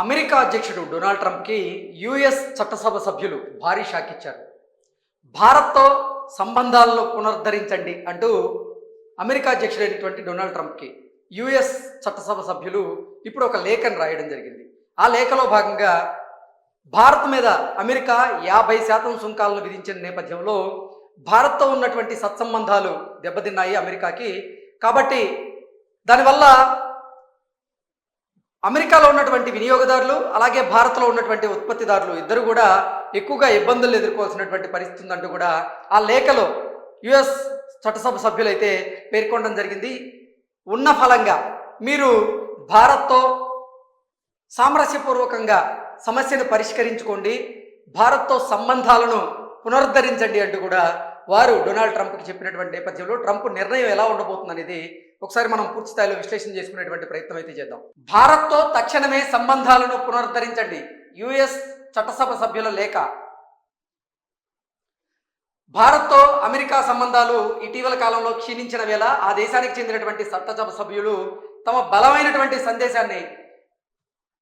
America అధ్యక్షుడు Donald ట్రంప్కి US చట్టసభ సభ్యులు భారీ షాక్ ఇచ్చారు. భారత్తో సంబంధాలను పునరుద్ధరించండి అంటూ అమెరికా అధ్యక్షుడైనటువంటి డొనాల్డ్ ట్రంప్కి యుఎస్ చట్టసభ సభ్యులు ఇప్పుడు ఒక లేఖను రాయడం జరిగింది. ఆ లేఖలో భాగంగా భారత్ మీద అమెరికా యాభై శాతం సుంకాలను విధించిన నేపథ్యంలో భారత్తో ఉన్నటువంటి సత్సంబంధాలు దెబ్బతిన్నాయి అమెరికాకి. కాబట్టి దానివల్ల అమెరికాలో ఉన్నటువంటి వినియోగదారులు అలాగే భారత్లో ఉన్నటువంటి ఉత్పత్తిదారులు ఇద్దరు కూడా ఎక్కువగా ఇబ్బందులు ఎదుర్కోవాల్సినటువంటి పరిస్థితి ఉందంటూ కూడా ఆ లేఖలో యుఎస్ చట్టసభ సభ్యులైతే పేర్కొనడం జరిగింది. ఉన్న ఫలంగా మీరు భారత్తో సామరస్యపూర్వకంగా సమస్యను పరిష్కరించుకోండి భారత్తో సంబంధాలను పునరుద్ధరించండి అంటూ కూడా వారు డొనాల్డ్ ట్రంప్కి చెప్పినటువంటి నేపథ్యంలో ట్రంప్ నిర్ణయం ఎలా ఉండబోతుంది అనేది ఒకసారి మనం పూర్తి స్థాయిలో విశ్లేషణ చేసుకునేటువంటి ప్రయత్నం అయితే చేద్దాం. భారత్తో తక్షణమే సంబంధాలను పునరుద్ధరించండి. యుఎస్ చట్టసభ సభ్యుల లేఖ. భారత్తో అమెరికా సంబంధాలు ఇటీవల కాలంలో క్షీణించిన వేళ ఆ దేశానికి చెందినటువంటి చట్టసభ సభ్యులు తమ బలమైనటువంటి సందేశాన్ని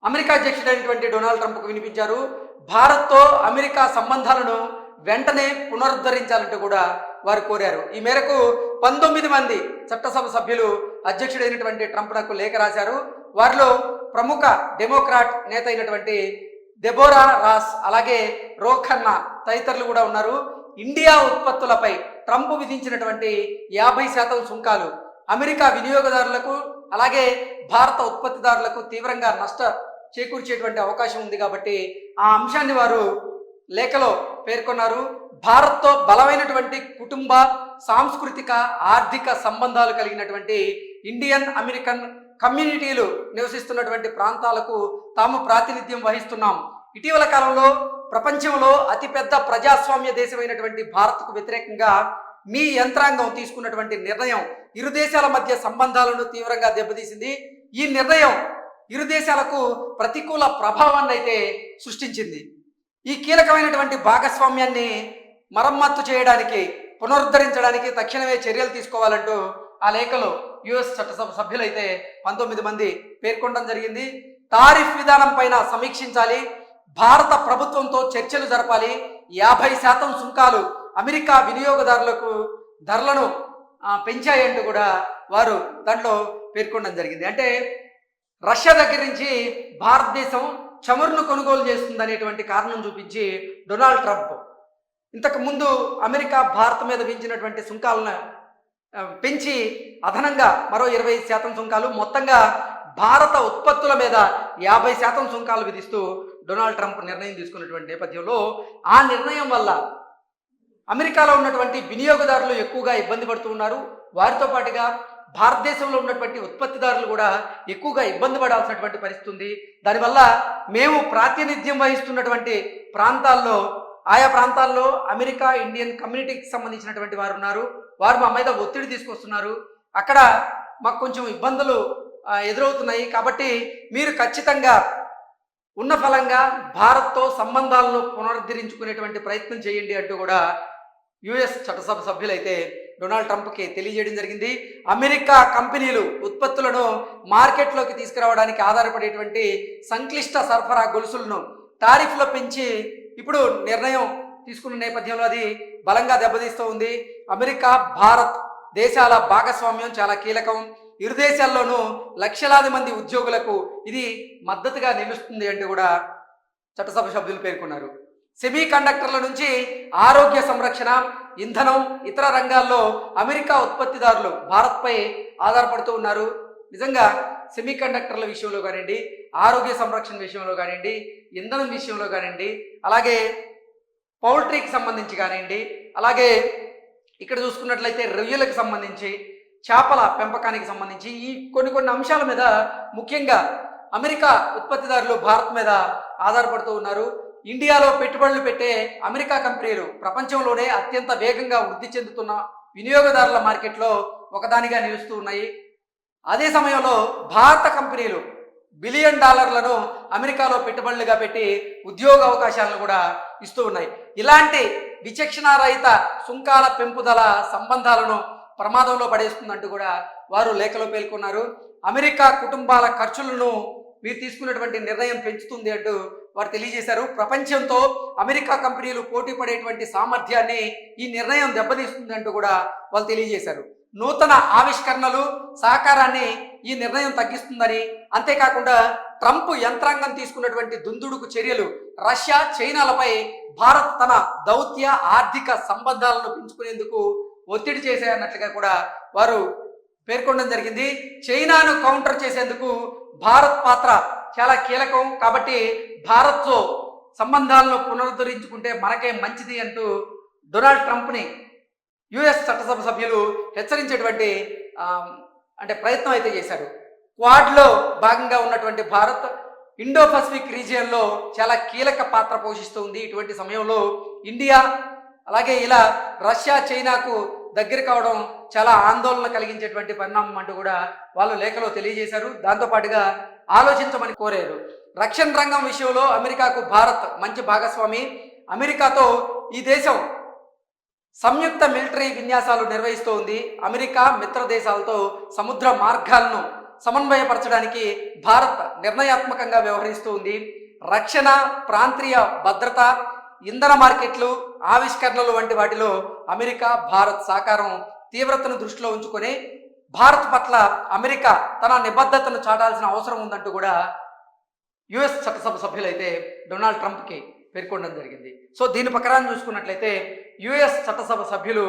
అమెరికా అధ్యక్షుడైనటువంటి డొనాల్డ్ ట్రంప్కు వినిపించారు. భారత్తో అమెరికా సంబంధాలను వెంటనే పునరుద్ధరించాలంటూ కూడా వారు కోరారు. ఈ మేరకు పంతొమ్మిది మంది చట్టసభ సభ్యులు అధ్యక్షుడైనటువంటి ట్రంప్ నాకు లేఖ రాశారు. వారిలో ప్రముఖ డెమోక్రాట్ నేత అయినటువంటి దెబోరా రాస్ అలాగే రోఖన్నా తదితరులు కూడా ఉన్నారు. ఇండియా ఉత్పత్తులపై ట్రంప్ విధించినటువంటి యాభై శాతం సుంకాలు అమెరికా వినియోగదారులకు అలాగే భారత ఉత్పత్తిదారులకు తీవ్రంగా నష్ట చేకూర్చేటువంటి అవకాశం ఉంది కాబట్టి ఆ అంశాన్ని వారు లేఖలో పేర్కొన్నారు భారత్తో బలమైనటువంటి కుటుంబ సాంస్కృతిక ఆర్థిక సంబంధాలు కలిగినటువంటి ఇండియన్ అమెరికన్ కమ్యూనిటీలు నివసిస్తున్నటువంటి ప్రాంతాలకు తాము ప్రాతినిధ్యం వహిస్తున్నాం. ఇటీవల కాలంలో ప్రపంచంలో అతిపెద్ద ప్రజాస్వామ్య దేశమైనటువంటి భారత్కు వ్యతిరేకంగా మీ యంత్రాంగం తీసుకున్నటువంటి నిర్ణయం ఇరు దేశాల మధ్య సంబంధాలను తీవ్రంగా దెబ్బతీసింది. ఈ నిర్ణయం ఇరు దేశాలకు ప్రతికూల ప్రభావాన్ని అయితే సృష్టించింది. ఈ కీలకమైనటువంటి భాగస్వామ్యాన్ని మరమ్మత్తు చేయడానికి పునరుద్ధరించడానికి తక్షణమే చర్యలు తీసుకోవాలంటూ ఆ లేఖలో యుఎస్ చట్టసభ సభ్యులైతే పంతొమ్మిది మంది పేర్కొనడం జరిగింది. తారిఫ్ విధానం పైన సమీక్షించాలి. భారత ప్రభుత్వంతో చర్చలు జరపాలి. యాభై శాతం సుంకాలు అమెరికా వినియోగదారులకు ధరలను పెంచాయంటూ కూడా వారు దాంట్లో పేర్కొనడం జరిగింది. అంటే రష్యా దగ్గర నుంచి భారతదేశం చమురును కొనుగోలు చేస్తుంది అనేటువంటి కారణం చూపించి డొనాల్డ్ ట్రంప్ ఇంతకు ముందు అమెరికా భారత్ మీద విధించినటువంటి సుంకాలను పెంచి అదనంగా మరో ఇరవై శాతం సుంకాలు మొత్తంగా భారత ఉత్పత్తుల మీద యాభై శాతం సుంకాలు విధిస్తూ డొనాల్డ్ ట్రంప్ నిర్ణయం తీసుకున్నటువంటి నేపథ్యంలో ఆ నిర్ణయం వల్ల అమెరికాలో ఉన్నటువంటి వినియోగదారులు ఎక్కువగా ఇబ్బంది పడుతూ ఉన్నారు. వారితో పాటుగా భారతదేశంలో ఉన్నటువంటి ఉత్పత్తిదారులు కూడా ఎక్కువగా ఇబ్బంది పడాల్సినటువంటి పరిస్థితి ఉంది. దానివల్ల మేము ప్రాతినిధ్యం వహిస్తున్నటువంటి ప్రాంతాల్లో ఆయా ప్రాంతాల్లో అమెరికా ఇండియన్ కమ్యూనిటీకి సంబంధించినటువంటి వారు ఉన్నారు. వారు మా మీద ఒత్తిడి తీసుకొస్తున్నారు. అక్కడ మాకు కొంచెం ఇబ్బందులు ఎదురవుతున్నాయి. కాబట్టి మీరు ఖచ్చితంగా ఉన్న ఫలంగా భారత్తో సంబంధాలను పునరుద్ధరించుకునేటువంటి ప్రయత్నం చేయండి అంటూ కూడా యుఎస్ చట్టసభ సభ్యులైతే డొనాల్డ్ ట్రంప్కి తెలియజేయడం జరిగింది. అమెరికా కంపెనీలు ఉత్పత్తులను మార్కెట్లోకి తీసుకురావడానికి ఆధారపడేటువంటి సంక్లిష్ట సరఫరా గొలుసులను టారిఫ్లో పెంచి ఇప్పుడు నిర్ణయం తీసుకున్న నేపథ్యంలో అది బలంగా దెబ్బతీస్తూ ఉంది. అమెరికా భారత్ దేశాల భాగస్వామ్యం చాలా కీలకం. ఇరు దేశాల్లోనూ లక్షలాది మంది ఉద్యోగులకు ఇది మద్దతుగా నిలుస్తుంది అంటూ కూడా చట్టసభ సభ్యులు పేర్కొన్నారు. సెమీ కండక్టర్ల నుంచి ఆరోగ్య సంరక్షణ ఇంధనం ఇతర రంగాల్లో అమెరికా ఉత్పత్తిదారులు భారత్పై ఆధారపడుతూ ఉన్నారు. నిజంగా సెమీ కండక్టర్ల విషయంలో కానివ్వండి ఆరోగ్య సంరక్షణ విషయంలో కానివ్వండి ఇంధనం విషయంలో కానివ్వండి అలాగే పౌల్ట్రీకి సంబంధించి కానివ్వండి అలాగే ఇక్కడ చూసుకున్నట్లయితే రొయ్యలకు సంబంధించి చేపల పెంపకానికి సంబంధించి ఈ కొన్ని కొన్ని అంశాల మీద ముఖ్యంగా అమెరికా ఉత్పత్తిదారులు భారత్ మీద ఆధారపడుతూ ఉన్నారు. ఇండియాలో పెట్టుబడులు పెట్టే అమెరికా కంపెనీలు ప్రపంచంలోనే అత్యంత వేగంగా వృద్ధి చెందుతున్న వినియోగదారుల మార్కెట్లో ఒకదానిగా నిలుస్తూ ఉన్నాయి. అదే సమయంలో భారత కంపెనీలు బిలియన్ డాలర్లను అమెరికాలో పెట్టుబడులుగా పెట్టి ఉద్యోగ అవకాశాలను కూడా ఇస్తూ ఉన్నాయి. ఇలాంటి విచక్షణారహిత సుంకాల పెంపుదల సంబంధాలను ప్రమాదంలో పడేస్తుందంటూ కూడా వారు లేఖలో పేర్కొన్నారు. అమెరికా కుటుంబాల ఖర్చులను మీరు తీసుకున్నటువంటి నిర్ణయం పెంచుతుంది అంటూ వారు తెలియజేశారు. ప్రపంచంతో అమెరికా కంపెనీలు పోటీ పడేటువంటి సామర్థ్యాన్ని ఈ నిర్ణయం దెబ్బతీస్తుందంటూ కూడా వాళ్ళు తెలియజేశారు. నూతన ఆవిష్కరణలు సహకారాన్ని ఈ నిర్ణయం తగ్గిస్తుందని అంతేకాకుండా ట్రంప్ యంత్రాంగం తీసుకున్నటువంటి దుందుడుకు చర్యలు రష్యా చైనాలపై భారత్ తన దౌత్య ఆర్థిక సంబంధాలను పెంచుకునేందుకు ఒత్తిడి చేశాయన్నట్లుగా కూడా వారు పేర్కొనడం జరిగింది. చైనాను కౌంటర్ చేసేందుకు భారత్ పాత్ర చాలా కీలకం. కాబట్టి భారత్తో సంబంధాలను పునరుద్ధరించుకుంటే మనకే మంచిది అంటూ డొనాల్డ్ ట్రంప్ని యుఎస్ చట్టసభ సభ్యులు హెచ్చరించేటువంటి అంటే ప్రయత్నం అయితే చేశారు. క్వాడ్లో భాగంగా ఉన్నటువంటి భారత్ ఇండో పసిఫిక్ రీజియన్లో చాలా కీలక పాత్ర పోషిస్తుంది ఇటువంటి సమయంలో ఇండియా అలాగే ఇలా రష్యా చైనాకు దగ్గర కావడం చాలా ఆందోళన కలిగించేటువంటి పరిణామం అంటూ కూడా వాళ్ళు లేఖలో తెలియజేశారు. దాంతోపాటుగా ఆలోచించమని కోరారు. రక్షణ రంగం విషయంలో అమెరికాకు భారత్ మంచి భాగస్వామి. అమెరికాతో ఈ దేశం సంయుక్త మిలిటరీ విన్యాసాలు నిర్వహిస్తూ ఉంది. అమెరికా మిత్ర దేశాలతో సముద్ర మార్గాలను సమన్వయపరచడానికి భారత్ నిర్ణయాత్మకంగా వ్యవహరిస్తూ ఉంది. రక్షణ ప్రాంతీయ భద్రత ఇంధన మార్కెట్లు ఆవిష్కరణలు వంటి వాటిలో అమెరికా భారత్ సహకారం తీవ్రతను దృష్టిలో ఉంచుకొని భారత్ పట్ల అమెరికా తన నిబద్ధతను చాటాల్సిన అవసరం ఉందంటూ కూడా యుఎస్ చట్టసభ సభ్యులైతే డొనాల్డ్ ట్రంప్కి పేర్కొనడం జరిగింది. సో దీని ప్రకారం చూసుకున్నట్లయితే యుఎస్ చట్టసభ సభ్యులు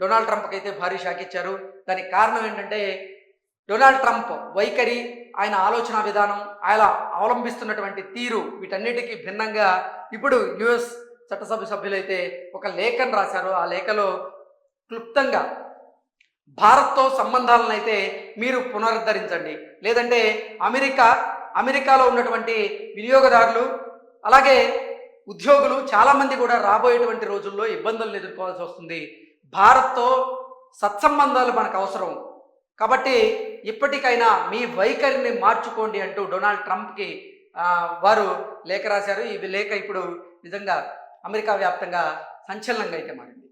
డొనాల్డ్ ట్రంప్కి అయితే భారీ షాక్ ఇచ్చారు. దానికి కారణం ఏంటంటే డొనాల్డ్ ట్రంప్ వైఖరి ఆయన ఆలోచన విధానం ఆయన అవలంబిస్తున్నటువంటి తీరు వీటన్నిటికీ భిన్నంగా ఇప్పుడు యుఎస్ చట్టసభ సభ్యులైతే ఒక లేఖను రాశారు ఆ లేఖలో క్లుప్తంగా భారత్తో సంబంధాలను అయితే మీరు పునరుద్ధరించండి. లేదంటే అమెరికా అమెరికాలో ఉన్నటువంటి వినియోగదారులు అలాగే ఉద్యోగులు చాలామంది కూడా రాబోయేటువంటి రోజుల్లో ఇబ్బందులను ఎదుర్కోవాల్సి వస్తుంది. భారత్తో సత్సంబంధాలు మనకు అవసరం. కాబట్టి ఇప్పటికైనా మీ వైఖరిని మార్చుకోండి అంటూ డొనాల్డ్ ట్రంప్కి వారు లేఖ రాశారు. ఈ లేఖ ఇప్పుడు నిజంగా అమెరికా వ్యాప్తంగా సంచలనంగా అయితే మారింది.